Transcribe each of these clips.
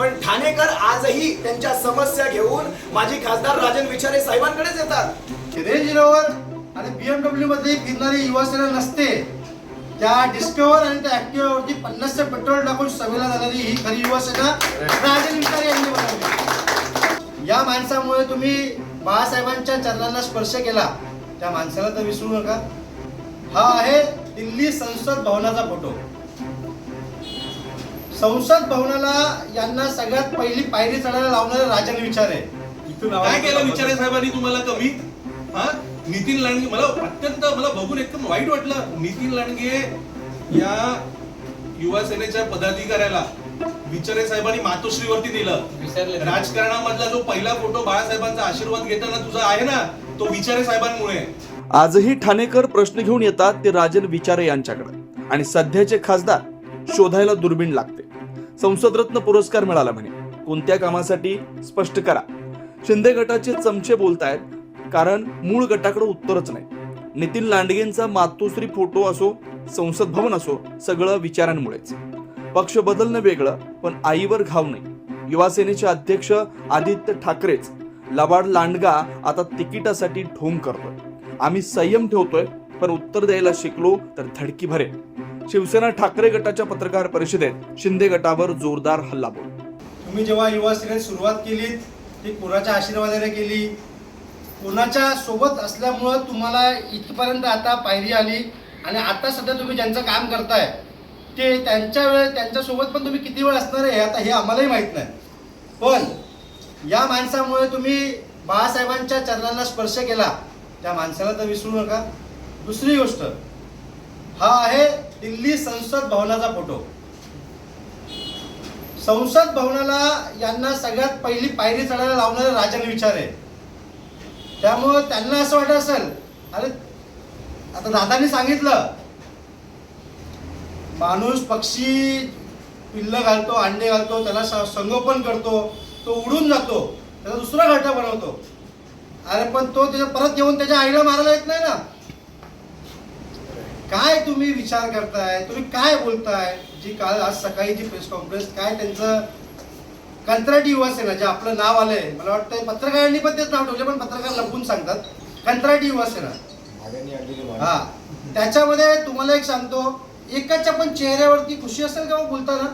पण ठाणेकर आजही त्यांच्या समस्या घेऊन माजी खासदार राजन विचारे साहेबांकडेच येतात. रेंज रोवर आणि बीएमडब्ल्यू मध्ये फिरणारी युवासेना नसते. त्या डिस्कवर आणि त्या ऍक्टिव्हावरती पन्नासचं पेट्रोल टाकून सभेला जाणारी ही खरी युवासेना राजन विचारे यांनी बनवली. या माणसामुळे तुम्ही बाळासाहेबांच्या चरणांना स्पर्श केला. त्या माणसाला तर विसरू नका. हा आहे दिल्ली संसद भवनाचा फोटो. संसद भवनाला यांना सगळ्यात पहिली पायरी चढायला लावणारे राजन विचारे इथून आवाज- काय केलं विचारे साहेबांनी तुम्हाला कमी? हा? नितीन लांडगे मला अत्यंत मला बघून एकदम वाईट वाटलं. नितीन लांडगे या युवा सेनेच्या पदाधिकाऱ्याला विचारे साहेबांनी मातोश्रीवरती दिलं. राजकारणामधला जो पहिला फोटो बाळासाहेबांचा आशीर्वाद घेताना तुझा आहे ना तो विचारे साहेबांमुळे. आहे. आजही ठाणेकर प्रश्न घेऊन येतात ते राजन विचारे यांच्याकडे. आणि सध्याचे खासदार शोधायला दुर्बीण लागते. संसदरत्न पुरस्कार मिळाला म्हणे. कोणत्या कामासाठी? स्पष्ट करा. शिंदे गटाचे चमचे बोलतायत कारण मूळ गटाकडे उत्तरच नाही. नितीन लांडगेंचा मातोश्री फोटो असो संसद भवन असो सगळं विचारांमुळेच. पक्ष बदलणं वेगळं पण आईवर घाव नाही. युवासेनेचे अध्यक्ष आदित्य ठाकरेच लबाड लांडगा आता तिकिटासाठी ढोंग करतोय. आम्ही संयम ठेवतोय पण उत्तर द्यायला शिकलो तर धडकी भरेल. शिवसेना ठाकरे गटाच्या पत्रकार परिषदेत शिंदे गटावर जोरदार हल्लाबोल तुम्ही जेव्हा युवा सेनेत सुरुवात केली ती कोणाच्या आशीर्वादाने केली? कोणाच्या सोबत असल्यामुळं तुम्हाला इथपर्यंत आता पायरी आली? आणि आता सध्या तुम्ही ज्यांचं काम करताय ते त्यांच्या वेळ त्यांच्यासोबत पण तुम्ही किती वेळ असणार आहे आता हे आम्हालाही माहीत नाही. पण या माणसामुळे तुम्ही बाळासाहेबांच्या चरणांना स्पर्श केला त्या माणसाला तर विसरू नका. दुसरी गोष्ट हा आहे दिल्ली संसद भवनाचा फोटो. संसद भवनाला यांना सगळ्यात पहिली पायरी चढायला लावणारे राजन आहे त्यामुळं त्यांना असं वाटत असेल अरे आता दादानी सांगितलं माणूस पक्षी पिल्ल घालतो अंडे घालतो त्याला संगोपन करतो तो उडून जातो त्याचा दुसरा घरटा बनवतो. अरे पण तो त्याच्या परत येऊन त्याच्या आईला मारायला येत नाही ना. काय तुम्ही विचार करताय? तुम्ही काय बोलताय? जी काल आज सकाळी जी प्रेस कॉन्फरन्स काय त्यांचं कंत्राटी युवा सेना जे आपलं नाव आलंय मला वाटतं पत्रकारांनी पण तेच नाव ठेवले पण पत्रकार लपून सांगतात. कंत्राटी युवा सेना हा. त्याच्यामध्ये तुम्हाला एक सांगतो एकाच्या पण चेहऱ्यावरती खुशी असेल का हो बोलताना?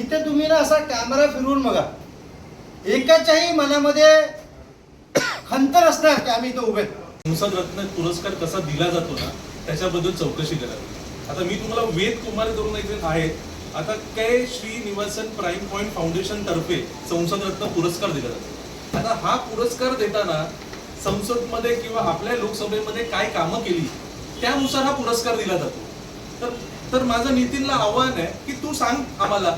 इथे तुम्ही ना असा कॅमेरा फिरवून बघा. एकाच्याही मनामध्ये खंतर असणार की आम्ही इथं उभे आहेत. संसद रत्न पुरस्कार कसा दिला जातो ना त्याच्याबद्दल चौकशी करावी आता मी तुम्हाला वेद कुमार करून एक आहे आता काय श्रीनिवासन प्राईम पॉईंट फाउंडेशन तर्फे संसद रत्न पुरस्कार दिला जातो. आता हा पुरस्कार देताना संसदमध्ये किंवा आपल्या लोकसभेमध्ये काय कामं केली त्यानुसार हा पुरस्कार दिला जातो. तर तर माझं नितीनला आव्हान आहे की तू सांग आम्हाला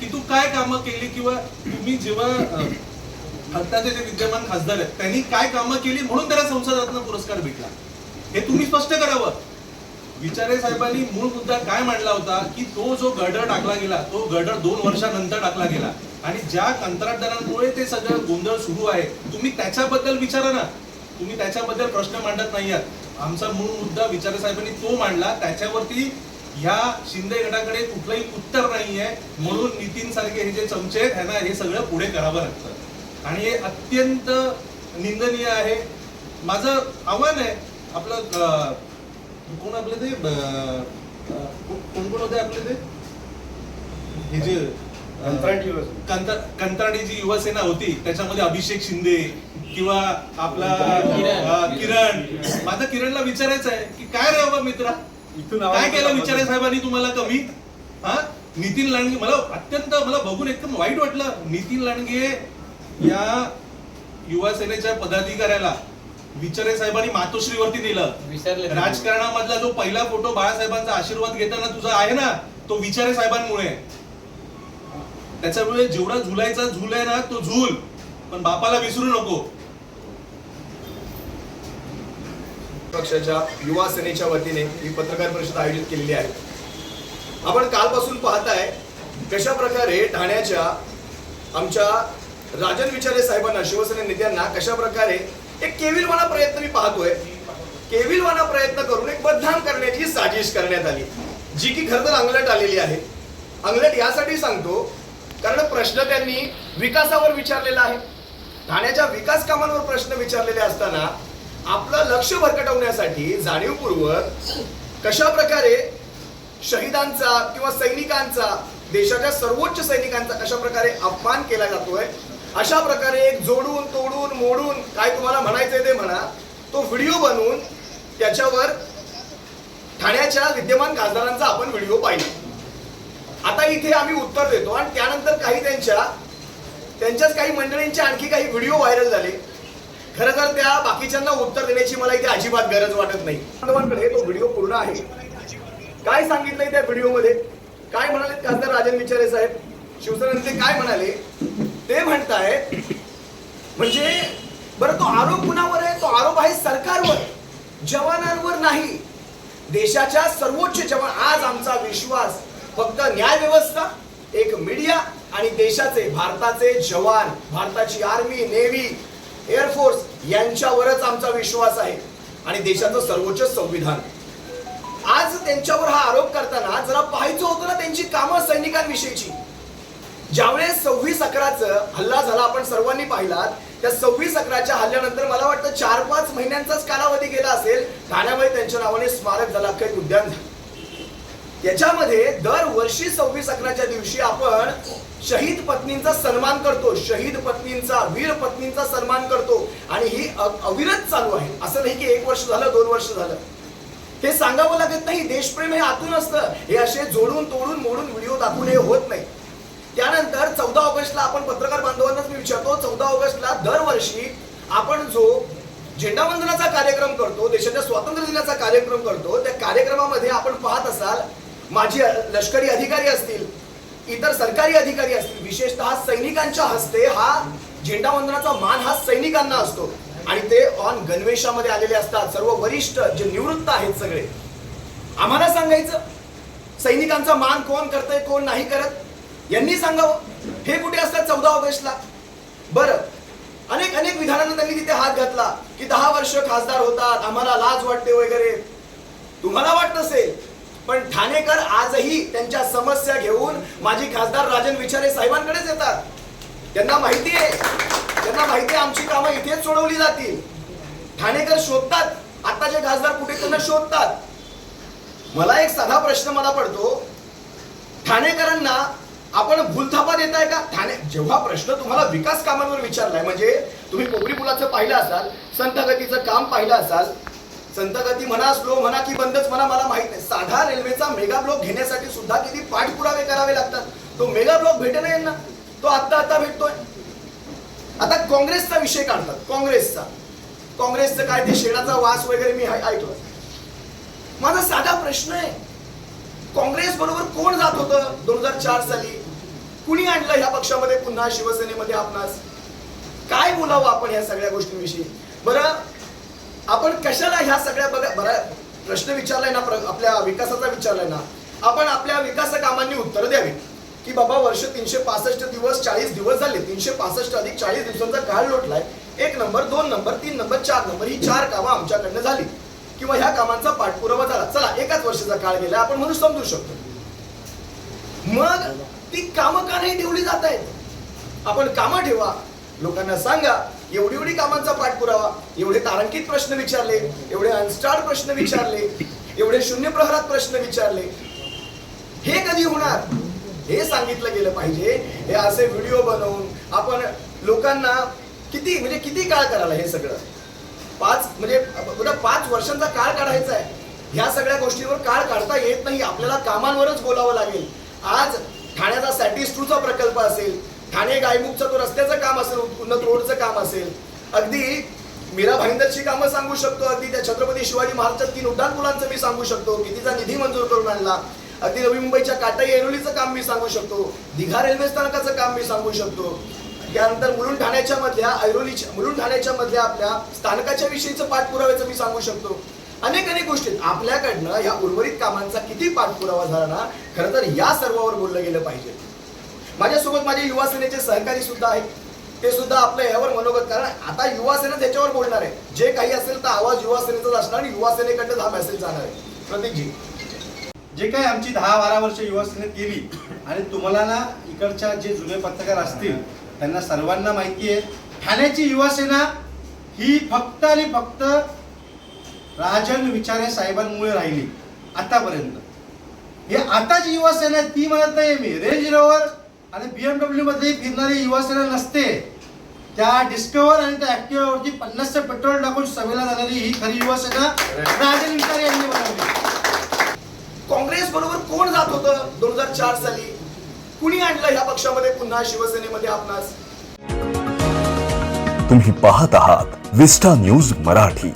की तू काय कामं केली किंवा तुम्ही जेव्हा अं, आत्ताचे जे विद्यमान खासदार आहेत त्यांनी काय कामं केली म्हणून त्याला संसद रत्न पुरस्कार भेटला. हे तुम्ही स्पष्ट करावं विचारे साहेबांनी मूळ मुद्दा काय मांडला होता की तो जो गडर टाकला गेला तो गडर दोन वर्षानंतर टाकला गेला. आणि ज्या कंत्राटदारांमुळे ते सगळं गोंधळ सुरू आहे तुम्ही त्याच्याबद्दल विचारा ना. तुम्ही त्याच्याबद्दल प्रश्न मांडत नाही आहात आमचा मूळ मुद्दा विचारे साहेबांनी तो मांडला त्याच्यावरती ह्या शिंदे गटाकडे कुठलंही उत्तर नाहीये. म्हणून नितीन सारखे हे जे चमचे आहेत ह्यांना हे सगळं पुढे करावं लागतं. आणि हे अत्यंत निंदनीय आहे. माझं आव्हान आहे आपलं कोण आपले ते कोण कोण होते आपले ते? हे जे कंत्राटी जी युवासेना होती त्याच्यामध्ये अभिषेक शिंदे किंवा आपला किरण. माझं किरणला विचारायचं आहे की काय रे बाबा मित्रा? इथून काय केलं विचारे साहेबांनी तुम्हाला कमी? हा? नितीन लांडगे मला अत्यंत मला बघून एकदम वाईट वाटलं. नितीन लांडगे या युवा सेनेच्या पदाधिकाऱ्याला विचारे साहेबांनी मातोश्रीवरती दिलं. राजकारणामधला जो पहिला फोटो बाळासाहेबांचा आशीर्वाद घेताना तुझा आहे ना तो विचारे साहेबांमुळे. त्याच्यामुळे जेवढा झुलायचा झूल आहे ना तो झूल. पण बापाला विसरू नको. पक्षाच्या युवा सेनेच्या वतीने ही पत्रकार परिषद आयोजित केलेली आहे. आपण कालपासून पाहताय कशा प्रकारे ठाण्याच्या आमच्या राजन विचारे साहेबांना शिवसेना नेत्यांना कशा प्रकारे एक केविलवाना प्रयत्न मी पाहतोय. केविलवाना प्रयत्न करून एक बदनाम करण्याची साजिश करण्यात आली. जी की खरं तर अंगलट आलेली आहे. अंगलट यासाठी सांगतो कारण प्रश्न त्यांनी विकासावर विचारलेला आहे. ठाण्याच्या विकास कामांवर प्रश्न विचारलेले असताना आपलं लक्ष भरकटवण्यासाठी जाणीवपूर्वक कशा प्रकारे शहीदांचा किंवा सैनिकांचा देशाच्या सर्वोच्च सैनिकांचा कशा प्रकारे अपमान केला जातोय अशा प्रकारे एक जोडून तोडून मोडून काय तुम्हाला म्हणायचंय ते म्हणा तो व्हिडिओ बनवून त्याच्यावर ठाण्याच्या विद्यमान खासदारांचा आपण व्हिडिओ पाहिला. आता इथे आम्ही उत्तर देतो आणि त्यानंतर काही त्यांच्या त्यांच्याच काही मंडळींचे आणखी काही व्हिडिओ व्हायरल झाले. खरं तर त्या बाकीच्यांना उत्तर देण्याची मला इथे अजिबात गरज वाटत नाही. तो व्हिडिओ पूर्ण आहे. काय सांगितलंय त्या व्हिडिओमध्ये? काय म्हणाले खासदार राजन विचारे साहेब? शिवसेनेचे काय म्हणाले? ते म्हणताय म्हणजे बरं तो आरोप कुणावर आहे? तो आरोप आहे सरकारवर जवानांवर नाही. देशाच्या सर्वोच्च जवान आज आमचा विश्वास फक्त न्याय व्यवस्था एक मीडिया आणि देशाचे भारताचे जवान भारताची आर्मी नेव्ही एअरफोर्स यांच्यावरच आमचा विश्वास आहे. आणि देशाचं सर्वोच्च संविधान. आज त्यांच्यावर हा आरोप करताना जरा पाहायचं होतं ना त्यांची कामं सैनिकांविषयीची. ज्यावेळेस सव्वीस अकराचं हल्ला झाला आपण सर्वांनी पाहिलात त्या सव्वीस अकराच्या हल्ल्यानंतर मला वाटतं चार पाच महिन्यांचाच कालावधी गेला असेल ठाण्यामध्ये त्यांच्या नावाने स्मारक झाला अख्खं उद्यान झालं. याच्यामध्ये दरवर्षी सव्वीस अकराच्या दिवशी आपण शहीद पत्नींचा सन्मान करतो शहीद पत्नींचा वीर पत्नींचा सन्मान करतो आणि ही अविरत चालू आहे. असं नाही की एक वर्ष झालं दोन वर्ष झालं. हे सांगावं लागत नाही देशप्रेम हे आतून असतं. हे असे जोडून तोडून मोडून व्हिडिओ दाखवून हे होत नाही. त्यानंतर चौदा ऑगस्टला आपण पत्रकार बांधवांनाच मी विचारतो चौदा ऑगस्टला दरवर्षी आपण जो झेंडावंदनाचा कार्यक्रम करतो देशाच्या स्वातंत्र्य दिनाचा कार्यक्रम करतो त्या कार्यक्रमामध्ये आपण पाहत असाल माझी लष्करी अधिकारी असतील इतर सरकारी अधिकारी असतील विशेषतः सैनिकांच्या हस्ते हा झेंडावंदनाचा मान हा सैनिकांना असतो. आणि ते ऑन गणवेशामध्ये आलेले असतात. सर्व वरिष्ठ जे निवृत्त आहेत सगळे. आम्हाला सांगायचं सैनिकांचा मान कोण करतंय कोण नाही करत? यांनी सांगावं. हे कुठे असतात? चौदा ऑगस्टला. बरं. अनेक अनेक विधानांना त्यांनी तिथे हात घातला की दहा वर्ष खासदार होतात आम्हाला लाज वाटते वगैरे. तुम्हाला वाटत असेल पण ठाणेकर आजही त्यांच्या समस्या घेऊन माझी खासदार राजन विचारे साहेबांकडेच येतात. त्यांना माहिती आहे. त्यांना माहिती आहे आमची कामं इथेच सोडवली जातील. ठाणेकर शोधतात. आताचे खासदार कुठे त्यांना शोधतात. मला एक साधा प्रश्न मला पडतो. ठाणेकरांना आपण भूलथापा देताय का? ठाणे जेव्हा प्रश्न तुम्हाला विकास कामांवर विचारलाय म्हणजे तुम्ही कोपरी पुलाचं पाहिलं असाल संतगतीचं काम पाहिलं असाल संतगती म्हणा स्लो म्हणा की बंदच म्हणा मला माहीत नाही. साधा रेल्वेचा मेगा ब्लॉक घेण्यासाठी सुद्धा किती पाठपुरावे करावे लागतात? तो मेगा ब्लॉक भेटे नाही ना? तो आत्ता आता भेटतोय. आता काँग्रेसचा विषय काढतात. काँग्रेसचा. काँग्रेसचं काय ते शेणाचा वास वगैरे मी ऐ- ऐकलं. माझा साधा प्रश्न आहे. काँग्रेस बरोबर कोण जात होतं दोन हजार चार साली? कुणी आणलं ह्या पक्षामध्ये? पुन्हा शिवसेनेमध्ये आपणास. काय बोलावं आपण या सगळ्या गोष्टींविषयी? बरं आपण कशाला ह्या सगळ्या बघा बरा प्रश्न विचारलाय ना प्र- आपल्या विकासाचा विचारलाय ना आपण आपल्या विकास कामांनी उत्तर द्यावी. की बाबा वर्ष तीनशे पासष्ट दिवस चाळीस दिवस झाले तीनशे पासष्ट अधिक चाळीस दिवसांचा काळ लोटलाय. एक नंबर दोन नंबर तीन नंबर चार नंबर ही चार कामं आमच्याकडनं झाली. किंवा ह्या कामांचा पाठपुरावा झाला. चला एकाच वर्षाचा काळ गेला आपण म्हणून समजू शकतो. मग ती कामं का नाही ठेवली जात आहेत? आपण कामं ठेवा. लोकांना सांगा एवढी एवढी कामांचा पाठपुरावा एवढे तारांकित प्रश्न विचारले एवढे अनस्टार्ड प्रश्न विचारले एवढे शून्य प्रहरात प्रश्न विचारले. हे कधी होणार? हे सांगितलं गेलं पाहिजे. हे असे व्हिडिओ बनवून आपण लोकांना किती म्हणजे किती काळ करायला हे सगळं? पाच म्हणजे उद्या पाच वर्षांचा काळ काढायचा आहे. ह्या सगळ्या गोष्टींवर काळ काढता येत नाही. आपल्याला कामांवरच बोलावं लागेल. आज ठाण्याचा सॅटिस टूचा प्रकल्प असेल ठाणे गायमुखचा तो रस्त्याचं काम असेल उन्नत रोडचं काम असेल अगदी मीरा भाईंदरची कामं सांगू शकतो अगदी त्या छत्रपती शिवाजी महाराजच्या तीन उड्डाणपुलांचं मी सांगू शकतो कितीचा निधी मंजूर करून आणला अगदी नवी मुंबईच्या काटाई ऐरोलीचं काम मी सांगू शकतो दिघा रेल्वे स्थानकाचं काम मी सांगू शकतो त्यानंतर मुलुंड ठाण्याच्या मधल्या ऐरोलीच्या मुलुंड ठाण्याच्या मधल्या आपल्या स्थानकाच्या विषयीचं पाठपुराव्याचं मी सांगू शकतो. अनेक अनेक गोष्टी आपल्याकडनं या उर्वरित कामांचा किती पाठपुरावा झाला ना खरं तर या सर्वावर बोललं गेलं पाहिजे. माझ्यासोबत माझे युवा सेनेचे सहकारी सुद्धा आहेत. ते सुद्धा आपल्या यावर मनोगत कारण आता युवा सेना त्याच्यावर बोलणार आहे. जे काही असेल तर आवाज युवा सेनेचाच असणार आणि युवा सेनेकडनं हा मेसेज जाणार आहे. प्रतीकजी जे काही आमची दहा बारा वर्ष युवा सेनेत गेली आणि तुम्हाला ना इकडच्या जे जुने पत्रकार असतील त्यांना सर्वांना माहिती आहे ठाण्याची युवासेना ही फक्त आणि फक्त राजन विचारे साहेबांमुळे राहिली आतापर्यंत. हे आताची युवासेना ती म्हणत नाही मी. रेंज रोवर आणि बीएमडब्ल्यू मध्ये फिरणारी युवासेना नसते. त्या डिस्कवर आणि त्या ऍक्टिव्हावरती पन्नासचं पेट्रोल टाकून सभेला जाणारी ही खरी युवासेना राजन विचारे यांनी बनवली. काँग्रेस बरोबर कोण जात होतं दोन हजार चार साली? कुणी आणलं या पक्षामध्ये? पुन्हा शिवसेनेमध्ये आपणास. तुम्ही पाहत आहात विस्टा न्यूज मराठी.